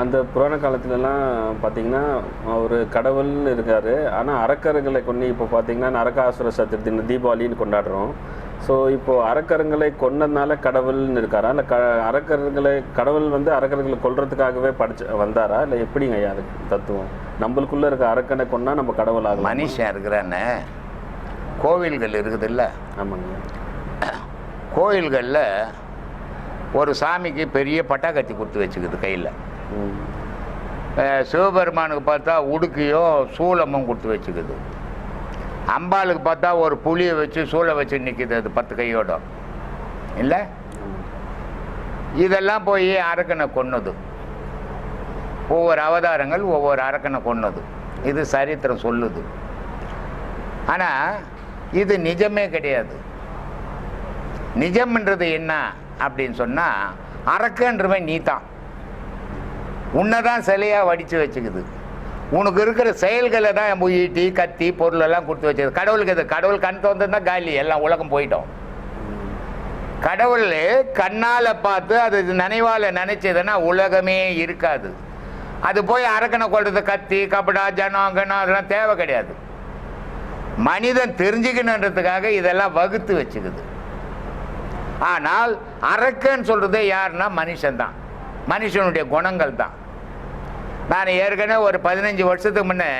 அந்த புராண காலத்துலலாம் பார்த்தீங்கன்னா அவர் கடவுள்னு இருக்கார். ஆனால் அரக்கர்களை கொண்டு இப்போ பார்த்தீங்கன்னா நரகாசுர சதுர்த்தி தீபாவளின்னு கொண்டாடுறோம். ஸோ இப்போது அரக்கர்களை கொன்னதுனால கடவுள்னு இருக்காரா? இல்லை க அரக்கர்களை கடவுள் வந்து அரக்கர்களை கொல்றதுக்காகவே படிச்சு வந்தாரா? இல்லை எப்படிங்க ஐயா அது தத்துவம்? நம்மளுக்குள்ளே இருக்க அரக்கனை கொன்னா நம்ம கடவுள் ஆகலாம். மனுஷன் இருக்கிறானே. கோவில்கள் இருக்குதுல்ல. ஆமாங்க. கோவில்களில் ஒரு சாமிக்கு பெரிய பட்டாக்கத்தி கொடுத்து வச்சுக்குது கையில். சிவபெருமானுக்கு பார்த்தா உடுக்கையும் சூலமும் கொடுத்து வச்சுக்குது. அம்பாளுக்கு பார்த்தா ஒரு புளியை வச்சு சூளை வச்சு நிற்கிது அது பத்து கையோட. இல்லை? இதெல்லாம் போய் அரக்கனை கொன்னது. ஒவ்வொரு அவதாரங்கள் ஒவ்வொரு அரக்கனை கொன்னது. இது சரித்திரம் சொல்லுது. ஆனால் இது நிஜமே கிடையாது. நிஜம்ன்றது என்ன அப்படின்னு சொன்னால் அரக்கன்றவன் நீ தான் உன்னை தான் சிலையாக வடித்து வச்சுக்குது. உனக்கு இருக்கிற செயல்களை தான் ஈட்டி கத்தி பொருளெல்லாம் கொடுத்து வச்சது கடவுளுக்கு இது கடவுள் கண் திறந்துருந்தா காலி. எல்லாம் உலகம் போயிட்டோம். கடவுள் கண்ணால் பார்த்து அது நினைவால் நினைச்சதுன்னா உலகமே இருக்காது. அது போய் அரக்கனை கொள்றது கத்தி கபடா ஜனம் கணம் அதெல்லாம் தேவை கிடையாது. மனிதன் தெரிஞ்சுக்கணுன்றதுக்காக இதெல்லாம் வகுத்து வச்சுக்குது. ஆனால் அரக்கன்னு சொல்றது யாருன்னா மனுஷன்தான். மனுஷனுடைய குணங்கள் தான் நான் ஏற்கனவே ஒரு பதினஞ்சு வருஷத்துக்கு முன்னே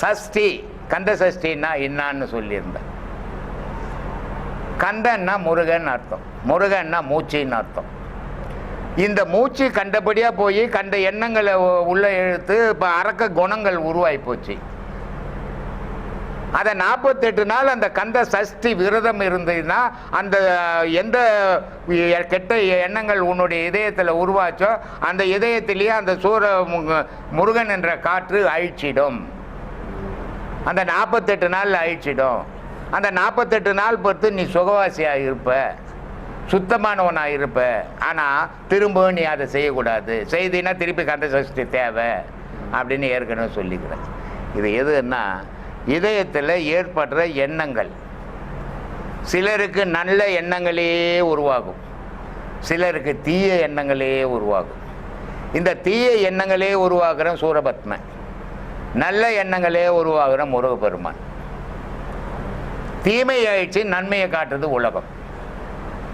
சஷ்டி கந்த சஷ்டின்னா என்னான்னு சொல்லியிருந்தேன். கந்தன்னா முருகன் அர்த்தம். முருகன்னா மூச்சின்னு அர்த்தம். இந்த மூச்சு கண்டபடியாக போய் கண்ட எண்ணங்களை உள்ளே எழுத்து இழுத்து இப்போ அறக்க குணங்கள் உருவாகி போச்சு அதை நாற்பத்தெட்டு நாள் அந்த கந்த சஷ்டி விரதம் இருந்ததுன்னா அந்த எந்த கெட்ட எண்ணங்கள் உன்னுடைய இதயத்தில் உருவாச்சோ அந்த இதயத்திலேயே அந்த சூர மு- முருகன் என்ற காற்று அழிச்சிடும். அந்த நாற்பத்தெட்டு நாளில் அழிச்சிடும். அந்த நாற்பத்தெட்டு நாள் பொறுத்து நீ சுகவாசியாக இருப்ப. சுத்தமானவனாக இருப்ப. ஆனால் திரும்ப நீ அதை செய்யக்கூடாது. செய்தினா திருப்பி கந்த சஷ்டி தேவை அப்படின்னு ஏற்கனவே சொல்லிக்கிறேன் இது எதுன்னா இதயத்தில் ஏற்படுற எண்ணங்கள். சிலருக்கு நல்ல எண்ணங்களே உருவாகும். சிலருக்கு தீய எண்ணங்களே உருவாகும். இந்த தீய எண்ணங்களே உருவாகிற சூரபத்மன் நல்ல எண்ணங்களே உருவாகிற முருகப்பெருமான். தீமை ஆயிடுச்சு நன்மையை காட்டுறது உலகம்.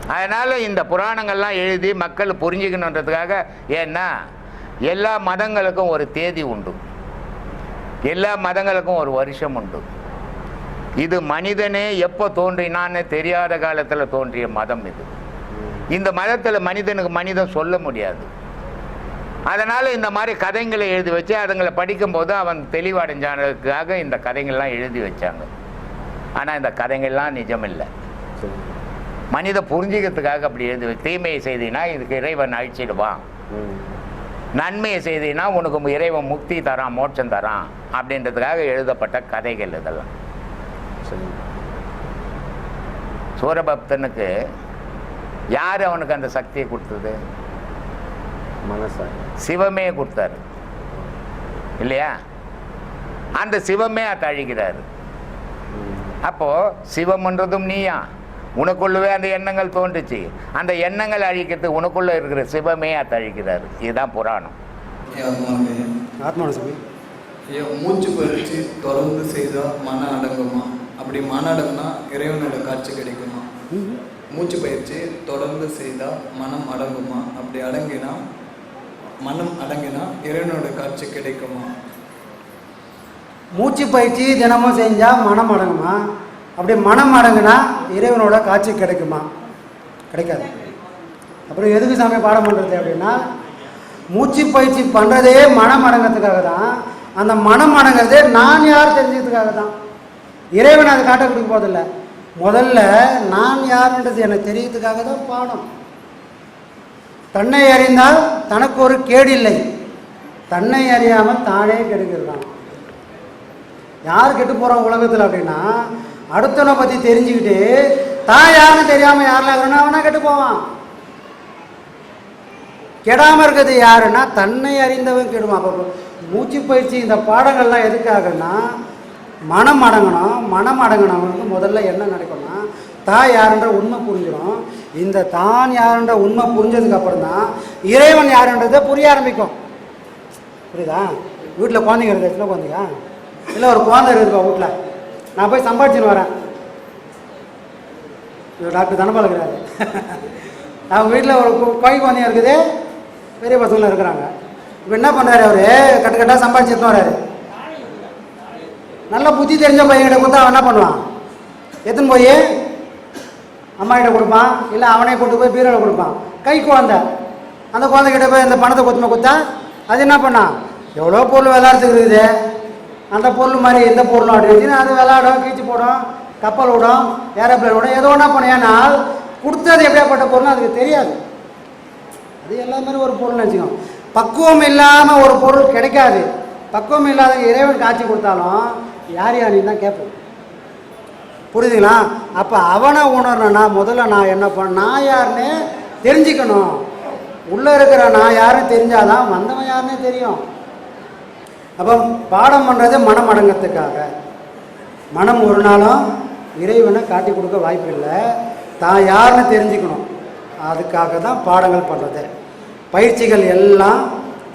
அதனால் இந்த புராணங்கள்லாம் எழுதி மக்கள் புரிஞ்சுக்கணுன்றதுக்காக ஏன்னா எல்லா மதங்களுக்கும் ஒரு தேதி உண்டு. எல்லா மதங்களுக்கும் ஒரு வருஷம் உண்டு. இது மனிதனே எப்போ தோன்றினான்னு தெரியாத காலத்தில் தோன்றிய மதம் இது. இந்த மதத்தில் மனிதனுக்கு மனிதன் சொல்ல முடியாது. அதனால் இந்த மாதிரி கதைங்களை எழுதி வச்சு அதுங்களை படிக்கும்போது அவன் தெளிவடைஞ்சானதுக்காக இந்த கதைங்கள்லாம் எழுதி வச்சாங்க. ஆனால் இந்த கதைங்கள்லாம் நிஜம் இல்லை மனித புரிஞ்சிக்கிறதுக்காக அப்படி எழுதி தீமையை செய்தினா இதுக்கு இறைவன் அழிச்சிடுவான். நன்மையை செய்தினா உனக்கு இறைவன் முக்தி தரான் மோட்சம் தரான் அப்படின்றதுக்காக எழுதப்பட்ட கதைகள் இதெல்லாம். சரி. சூரபக்தனுக்கு யார் அவனுக்கு அந்த சக்தியை கொடுத்தது? மனசா? சிவமே கொடுத்தாரு. இல்லையா? அந்த சிவமே அதை அழிக்கிறாரு ம். அப்போ சிவம்ன்றதும் நீயா? உனக்குள்ளவே அந்த எண்ணங்கள் தோன்றுச்சு. அந்த எண்ணங்கள் அழிக்கிறது உனக்குள்ள இருக்கிற சிவமே அதை அழிக்கிறாரு. இதுதான் புராணம். மூச்சு பயிற்சி தொடர்ந்து செய்தால் மன அடங்குமா? அப்படி மன அடங்குனா இறைவனோட காட்சி கிடைக்குமா? மூச்சு பயிற்சி தொடர்ந்து செய்தால் மனம் அடங்குமா? அப்படி அடங்கினா மனம் அடங்கினா இறைவனோட காட்சி கிடைக்குமா? மூச்சு பயிற்சி தினமும் செஞ்சால் மனம் அடங்குமா? அப்படி மனம் அடங்குனா இறைவனோட காட்சி கிடைக்குமா? கிடைக்காது. அப்புறம் எதுக்கு சாமி பாடம் பண்ணுறது அப்படின்னா மூச்சு பயிற்சி பண்ணுறதே மனம் அடங்கிறதுக்காக தான். அந்த மனம் அடங்கிறதே நான் யார் தெரிஞ்சதுக்காக தான். இறைவன் அதை காட்ட கொடுக்க போதில்லை முதல்ல நான் யாருன்றது எனக்கு தெரியறதுக்காக தான் பாடம். தன்னை அறிந்தால் தனக்கு ஒரு கேடு இல்லை. தன்னை அறியாமல் தானே கெடுக்கிறான் யார் கெட்டு போகிறான் உலகத்தில் அப்படின்னா அடுத்தவனை பற்றி தெரிஞ்சுக்கிட்டு தான் யாருன்னு தெரியாமல் யாரில் இருக்கிறனா அவனா கெட்டு போவான். கெடாமல் இருக்கிறது யாருன்னா தன்னை அறிந்தவன் கெடுவான். அப்போ மூச்சு பயிற்சி இந்த பாடங்கள்லாம் எதுக்காகன்னா மனம் அடங்கணும். மனம் அடங்கினவனுக்கு முதல்ல என்ன நடக்கணும்னா தான் யாருன்ற உண்மை புரிஞ்சிடும் இந்த தான் யாருன்ற உண்மை புரிஞ்சதுக்கப்புறம் தான் இறைவன் யாருன்றதை புரிய ஆரம்பிக்கும். புரியுதா? வீட்டில் குழந்தைங்க இருக்குது எத்தனை குழந்தைங்க இல்லை ஒரு குழந்தை இருக்குப்பா வீட்டில் நான் போய் சம்பாதிச்சுன்னு வரேன். இவர் டாக்டர் தனபால் இருக்கிறாரு. அவங்க வீட்டில் ஒரு கு- கோழி குழந்தைங்க இருக்குது. பெரிய பசங்களும் இருக்கிறாங்க. இப்போ என்ன பண்ணுறாரு அவர்? கட்டு கட்டாக சம்பாதிச்சு எடுத்துன்னு வராரு. நல்ல புத்தி தெரிஞ்ச பையன்கிட்ட கொடுத்தா அவன் என்ன பண்ணுவான் எத்தனை போய் அம்மாகிட்ட கொடுப்பான். இல்லை அவனே கொண்டு போய் பீரோவில் கொடுப்பான். கை குழந்தை. அந்த குழந்தைகிட்ட போய் இந்த பணத்தை கொத்துமை கொடுத்தா அது என்ன பண்ணான் எவ்வளோ பொருள் விளையாடுறதுக்கு இருக்குது அந்த பொருள் மாதிரி எந்த பொருளும் அப்படி வச்சுன்னு அது விளாடும் கீச்சு போடும் கப்பல் விடும் ஏரோப்ளேன் விடும் ஏதோ ஒன்றா பண்ணும். ஏன்னா கொடுத்தது எப்படியாப்பட்ட பொருள் அதுக்கு தெரியாது. அது எல்லா மாதிரி ஒரு பொருள் நினச்சிக்கோ பக்குவம் இல்லாமல் ஒரு பொருள் கிடைக்காது. பக்குவம் இல்லாத இறைவன் காட்சி கொடுத்தாலும் யார் யாரின்னு தான் கேட்போம். புரியுதுங்களா? அப்போ அவனை உணரணும்னா முதல்ல நான் என்ன பண்ண நான் யாருன்னு தெரிஞ்சுக்கணும். உள்ளே இருக்கிற நான் யாருன்னு தெரிஞ்சாதான் வந்தவன் யாருன்னே தெரியும். அப்போ பாடம் பண்ணுறது மனம் அடங்கத்துக்காக மனம் ஒரு நாளும் இறைவனை காட்டி கொடுக்க வாய்ப்பு இல்லை. தான் யாருன்னு தெரிஞ்சுக்கணும். அதுக்காக தான் பாடங்கள் பண்ணுறது பயிற்சிகள் எல்லாம்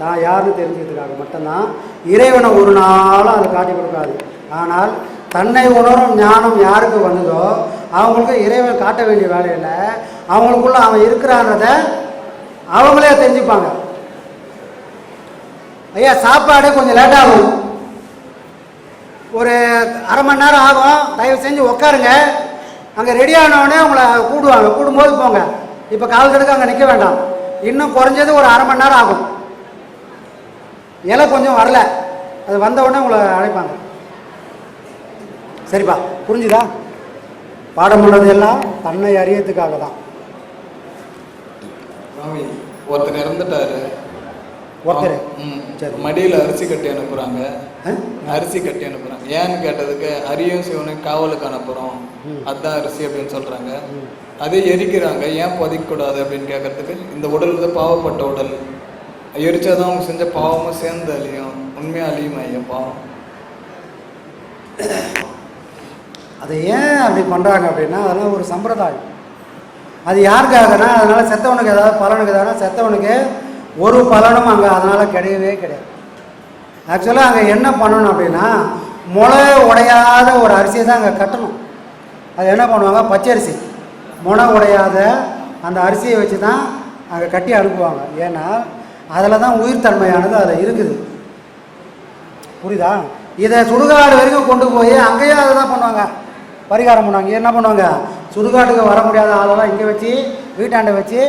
தான் யாருன்னு தெரிஞ்சுக்கிறதுக்காக மட்டும்தான். இறைவனை ஒரு நாளும் அதை காட்டி கொடுக்காது. ஆனால் தன்னை உணரும் ஞானம் யாருக்கு வந்ததோ அவங்களுக்கு இறைவன் காட்ட வேண்டிய வேலையில் அவங்களுக்குள்ள அவன் இருக்கிறான்றத அவங்களே தெரிஞ்சுப்பாங்க. ஐயா சாப்பாடு கொஞ்சம் லேட்டாகும் ஒரு அரை மணி நேரம் ஆகும். தயவு செஞ்சு உட்காருங்க அங்கே ரெடி ஆனவுடனே உங்களை கூடுவாங்க. கூடும்போது போங்க. இப்போ கால் தடுக்க அங்கே நிற்க வேண்டாம். இன்னும் குறைஞ்சது ஒரு அரை மணி நேரம் ஆகும். இலை கொஞ்சம் வரல. அது வந்த உடனே உங்களை அழைப்பாங்க. சரிப்பா புரிஞ்சுதா? பாடம் பண்ணது எல்லாம் தன்னை அறியத்துக்காக தான் ஒருத்தர் இறந்துட்டாரு. ஒருத்தர். சரி. மடியில் அரிசி கட்டி அனுப்புகிறாங்க? அரிசி கட்டி அனுப்புகிறாங்க ஏன்னு கேட்டதுக்கு அரியும் சிவனும் காவலுக்கு அனுப்புகிறோம் அதுதான் அரிசி அப்படின்னு சொல்கிறாங்க அதே எரிக்கிறாங்க. ஏன் புதைக்கக்கூடாது அப்படின்னு கேட்கறதுக்கு இந்த உடல் வந்து பாவப்பட்ட உடல். எரிச்சாதான் அவங்க செஞ்ச பாவமும் சேர்ந்து அழியும். உண்மையாக அழியும் ஐயா பாவம்? அதை ஏன் அப்படி பண்ணுறாங்க அப்படின்னா அதெல்லாம் ஒரு சம்பிரதாயம். அது யாருக்காகனா அதனால் செத்தவனுக்கு ஏதாவது பலனுக்கு ஏதாவது செத்தவனுக்கு ஒரு பலனும் அங்கே அதனால் கிடையவே கிடையாது. ஆக்சுவலாக அங்கே என்ன பண்ணணும் அப்படின்னா முளை உடையாத ஒரு அரிசியை தான் அங்கே கட்டணும். அது என்ன பண்ணுவாங்க? பச்சரிசி. முளை உடையாத அந்த அரிசியை வச்சு தான் அங்கே கட்டி அனுப்புவாங்க. ஏன்னா அதில் தான் உயிர்த்தன்மையானது அதில் இருக்குது. புரியுதா? இதை சுடுகாடு வரைக்கும் கொண்டு போய் அங்கேயும் அதை தான் பண்ணுவாங்க. பரிகாரம் பண்ணுவாங்க. என்ன பண்ணுவாங்க? சுடுகாட்டுக்கு வர முடியாத ஆளெல்லாம் இங்கே வச்சு வீட்டாண்ட வச்சு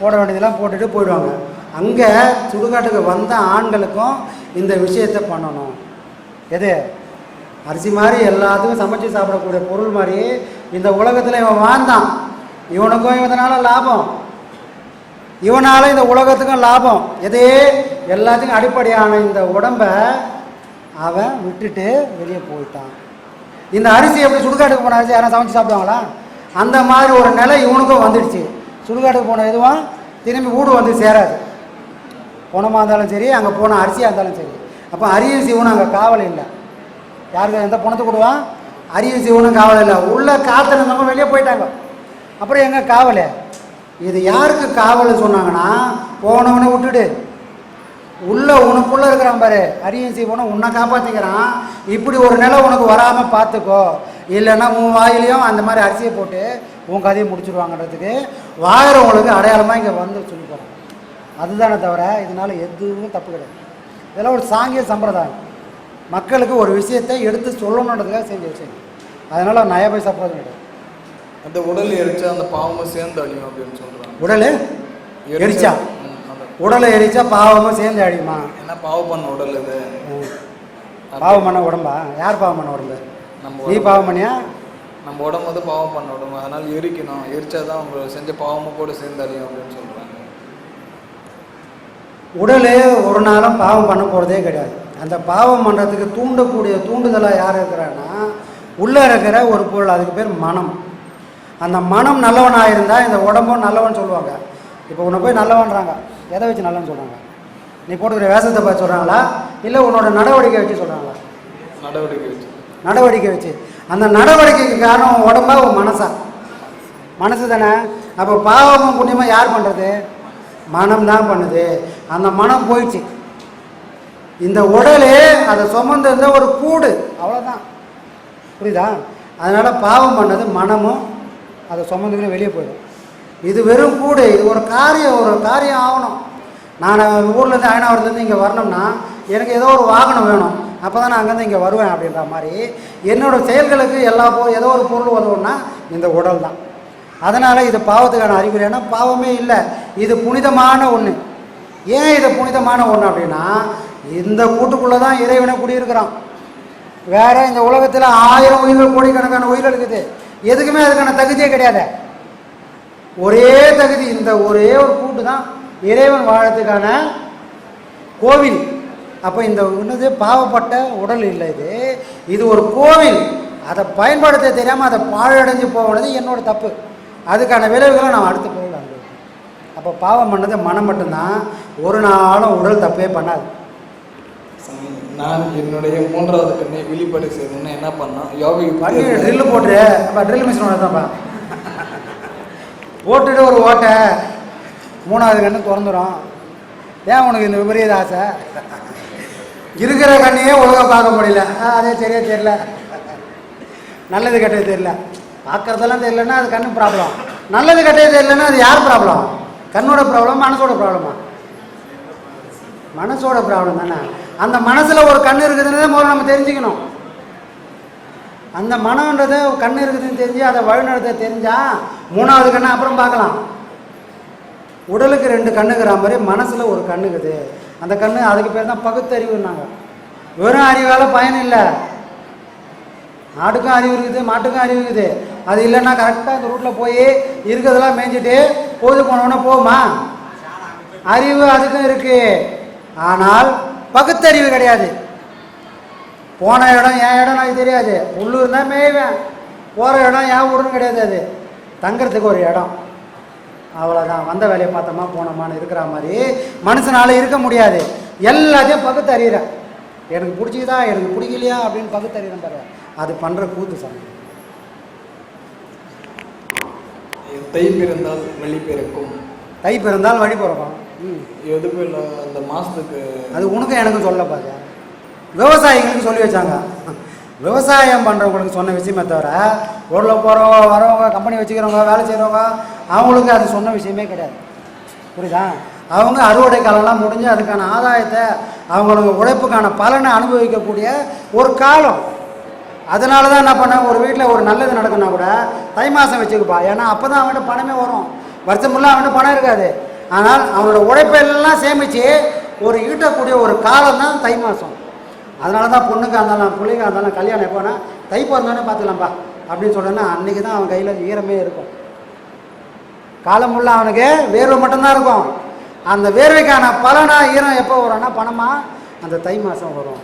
போட வேண்டியதெல்லாம் போட்டுட்டு போயிடுவாங்க. அங்கே சுடுகாட்டுக்கு வந்த ஆண்களுக்கும் இந்த விஷயத்தை பண்ணணும். எது? அரிசி மாதிரி எல்லாத்துக்கும் சமைச்சு சாப்பிடக்கூடிய பொருள் மாதிரி இந்த உலகத்தில் இவன் வாழ்ந்தான். இவனுக்கும் இதனால் லாபம். இவனால இந்த உலகத்துக்கும் லாபம். எதே? எல்லாத்துக்கும் அடிப்படையான இந்த உடம்ப அவன் விட்டுட்டு வெளியே போயிட்டான். இந்த அரிசி எப்படி சுடுகாட்டுக்கு போன அரிசி யாரும் சமைச்சு சாப்பிடுவாங்களா? அந்த மாதிரி ஒரு நிலை இவனுக்கும் வந்துடுச்சு. சுடுகாட்டுக்கு போன எதுவும் திரும்பி வீடு வந்து சேராது. குணமாக இருந்தாலும் சரி அங்கே போன அரிசியாக இருந்தாலும் சரி. அப்போ அரிய சிவனும் அங்கே காவல் இல்லை. யாருக்கு? எந்த பணத்தை கொடுவான் அரிய சிவனும் காவல் இல்லை. உள்ளே காத்திருந்தவங்க வெளியே போயிட்டாங்க. அப்புறம் எங்கே காவல்? இது யாருக்கு காவல் சொன்னாங்கன்னா போனவனை விட்டுடு. உள்ள உனக்குள்ளே இருக்கிறான் பாரு. அரியும் சிவனும் உன்னை காப்பாற்றிக்கிறான் இப்படி ஒரு நிலை உனக்கு வராமல் பார்த்துக்கோ இல்லைன்னா உன் வாயிலையும் அந்த மாதிரி அரிசியை போட்டு உன் கதையை முடிச்சுடுவாங்கன்றதுக்கு வாங்குறவங்களுக்கு அடையாளமாக இங்கே வந்து சொல்லி அதுதானே தவிர இதனால் எதுவும் தப்பு கிடையாது. இதெல்லாம் ஒரு சாங்கிய சம்பிரதாயம். மக்களுக்கு ஒரு விஷயத்தை எடுத்து சொல்லணுன்றதுக்காக செஞ்ச விஷயம் அதனால் நய பைசா போதும் கிடையாது. அந்த உடல் எரிச்சா அந்த பாவமும் சேர்ந்து அழியும் அப்படின்னு சொல்கிறாங்க உடல் எரிச்சா. உடலை எரிச்சா பாவமும் சேர்ந்து அழியுமா? ஏன்னா பாவம் பண்ண உடல் இது. பாவம் பண்ண உடம்பா? யார் பாவம் பண்ண உடம்பு? நம்ம நீ பாவம் பண்ணியா? நம்ம உடம்பு வந்து பாவம் பண்ண உடம்பு. அதனால எரிக்கணும். எரிச்சாதான் அவங்க செஞ்ச பாவமும் கூட சேர்ந்து அழியும் அப்படின்னு சொல்றாங்க. உடல் ஒரு நாளும் பாவம் பண்ண போகிறதே கிடையாது. அந்த பாவம் பண்ணுறதுக்கு தூண்டக்கூடிய தூண்டுதலாக யார் இருக்கிறான்னா உள்ளே இருக்கிற ஒரு பொருள் அதுக்கு பேர் மனம். அந்த மனம் நல்லவனாக இருந்தால் இந்த உடம்பும் நல்லவன் சொல்லுவாங்க. இப்போ உன்னை போய் நல்லவன்றாங்க. எதை வச்சு நல்லவன் சொல்கிறாங்க நீ போட்டுக்கிற வேஷத்தை பார்த்து சொல்கிறாங்களா இல்லை உன்னோட நடவடிக்கை வச்சு சொல்கிறாங்களா நடவடிக்கை வச்சு. நடவடிக்கை வச்சு. அந்த நடவடிக்கைக்கு காரணம் உடம்பா உன் மனசா. மனசு தானே? அப்போ பாவமும் புண்ணியமும் யார் பண்ணுறது மனம் தான் பண்ணுது. அந்த மனம் போயிடுச்சு. இந்த உடலே அதை சுமந்திருந்த ஒரு கூடு. அவ்வளோதான் புரியுதா? அதனால் பாவம் பண்ணது மனமும் அதை சுமந்துக்கிட்டு வெளியே போயிடும். இது வெறும் கூடு. இது ஒரு காரியம். ஒரு காரியம் ஆகணும். நான் ஊர்லேருந்து அயனாவரத்துலேருந்து இங்கே வரணும்னா எனக்கு ஏதோ ஒரு வாகனம் வேணும். அப்போ தான் நான் அங்கேருந்து இங்கே வருவேன் அப்படின்ற மாதிரி என்னோடய செயல்களுக்கு எல்லா போ ஏதோ ஒரு பொருள் உதவுன்னா இந்த உடல் தான். அதனால் இது பாவத்துக்கான அறிகுறி ஏன்னா பாவமே இல்லை. இது புனிதமான ஒன்று ஏன் இது புனிதமான ஒன்று அப்படின்னா இந்த கூட்டுக்குள்ளே தான் இறைவனை குடியிருக்கிறான். வேறு இந்த உலகத்தில் ஆயிரம் உயிர்கள் கோடிக்கணக்கான உயிர்கள் இருக்குது. எதுக்குமே அதுக்கான தகுதியே கிடையாது. ஒரே தகுதி இந்த ஒரே ஒரு கூட்டு தான் இறைவன் வாழறதுக்கான கோவில். அப்போ இந்த இன்னது பாவப்பட்ட உடல் இல்லை இது. இது ஒரு கோவில். அதை பயன்படுத்த தெரியாமல் அதை பாழடைஞ்சு போகிறது என்னோட தப்பு. அதுக்கான விளைவுகளை நான் அடுத்து அப்போ பாவம் பண்ணது மனம் மட்டும்தான். ஒரு நாளும் உடல் தப்பே பண்ணாது. நான் என்னுடைய மூன்றாவது கண்ணை வெளிப்பாடு செய்யணும்னு என்ன பண்ணா யோகி பண்ணி ட்ரில்லு போட்டு அப்போ ட்ரில் மிஷின் ஒன்று தான்ப்பா. போட்டுட்டு ஒரு ஓட்டை. மூணாவது கண்ணு திறந்துடும் ஏன் உனக்கு இந்த விபரீத ஆசை? இருக்கிற கண்ணையே ஒழுங்கா பார்க்க முடியல. அதே சரியா தெரியல. நல்லது கெட்டது தெரியல. பார்க்கறதெல்லாம் தெரியலன்னா அது கண்ணு ப்ராப்ளம் நல்லது கெட்டது தெரியலன்னா அது யார் ப்ராப்ளம் கண்ணோட ப்ராப்ளம் மனசோட ப்ராப்ளமா மனசோட ப்ராப்ளம் தானே? அந்த மனசில் ஒரு கண் இருக்குதுன்னு முதல்ல நம்ம தெரிஞ்சுக்கணும். அந்த மனம்ன்றது கண் இருக்குதுன்னு தெரிஞ்சு அதை வழிநடத்த தெரிஞ்சால் மூணாவது கண்ணை அப்புறம் பார்க்கலாம். உடலுக்கு ரெண்டு கண்ணுங்கிற மாதிரி மனசில் ஒரு கண்ணுக்குது அந்த கண் அதுக்கு பேர் தான் பகுத்தறிவுன்னாங்க. வெறும் அறிவால் பயன் இல்லை. ஆடுக்கும் அறிவு இருக்குது மாட்டுக்கும் அறிவு இருக்குது. அது இல்லைன்னா கரெக்டாக இந்த ரூட்டில் போய் இருக்கிறதெல்லாம் மேய்ஞ்சிட்டு பொழுது போனவொன்னே போகுமா அறிவு அதுக்கும் இருக்குது ஆனால் பகுத்தறிவு கிடையாது. போன இடம் என் இடம் எனக்கு தெரியாது. உள்ளூர் தான் மேய்வேன். போகிற இடம் என் ஊருன்னு கிடையாது அது. தங்கிறதுக்கு ஒரு இடம். அவ்வளோதான் வந்த வேலையை பார்த்தோமா போனோமான்னு இருக்கிற மாதிரி மனுஷனால இருக்க முடியாது. எல்லாத்தையும் பகுத்தறிகிறேன் எனக்கு பிடிச்சிதா எனக்கு பிடிக்கலையா அப்படின்னு பகுத்தறிகிறேன் பாரு அது பண்ணுற கூத்து சாமி. தை பிறந்தால் வழி பிறக்கும். தை பிறந்தால் வழி பிறக்கும். ம். எதுக்கு இல்லை அந்த மாசத்துக்கு அது உனக்கும் எனக்கும் சொல்ல பாரு விவசாயிகளுக்கு சொல்லி வச்சாங்க. விவசாயம் பண்ணுறவங்களுக்கு சொன்ன விஷயமே தவிர ஊரில் போகிறவங்க வரவங்க கம்பெனி வச்சுக்கிறவங்க வேலை செய்கிறவங்க அவங்களுக்கு அது சொன்ன விஷயமே கிடையாது. புரியுதா? அவங்க அறுவடை காலம்லாம் முடிஞ்சு அதுக்கான ஆதாயத்தை அவங்களோட உழைப்புக்கான பலனை அனுபவிக்கக்கூடிய ஒரு காலம். அதனால தான் என்ன பண்ணேன் ஒரு வீட்டில் ஒரு நல்லது நடக்குன்னா கூட தை மாதம் வச்சுக்கப்பா. ஏன்னா அப்போ தான் அவன்கிட்ட பணமே வரும். வருஷம் ஃபுல்லாக அவன்கிட்ட பணம் இருக்காது. ஆனால் அவனோட உழைப்பெல்லாம் சேமித்து ஒரு ஈட்டக்கூடிய ஒரு காலம் தான் தை மாதம் அதனால தான் பொண்ணுக்கு இருந்தாலும் பிள்ளைங்க இருந்தாலும் கல்யாணம் எப்போனா தை பிறந்தோடனே பார்த்துக்கலாம்ப்பா அப்படின்னு சொன்னேன்னா அன்றைக்கி தான் அவன் கையில் ஈரமே இருக்கும். காலம் ஃபுல்லாக அவனுக்கு வேர்வை மட்டும்தான் இருக்கும். அந்த வேர்வைக்கான பலனா ஈரம் எப்போ வரும்னா பணமாக அந்த தை மாதம் வரும்.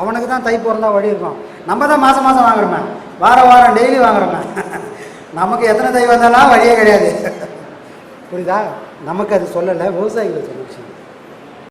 அவனுக்கு தான் தை பிறந்தா வழி இருக்கும். நம்ம தான் மாதம் மாதம் வாங்குறோமே. வாரம் வாரம் டெய்லி வாங்குறோமே. நமக்கு எத்தனை தை வந்தாலும் வழியே கிடையாது. புரியுதா? நமக்கு அது சொல்லலை விவசாயிகள் சொல்லணும்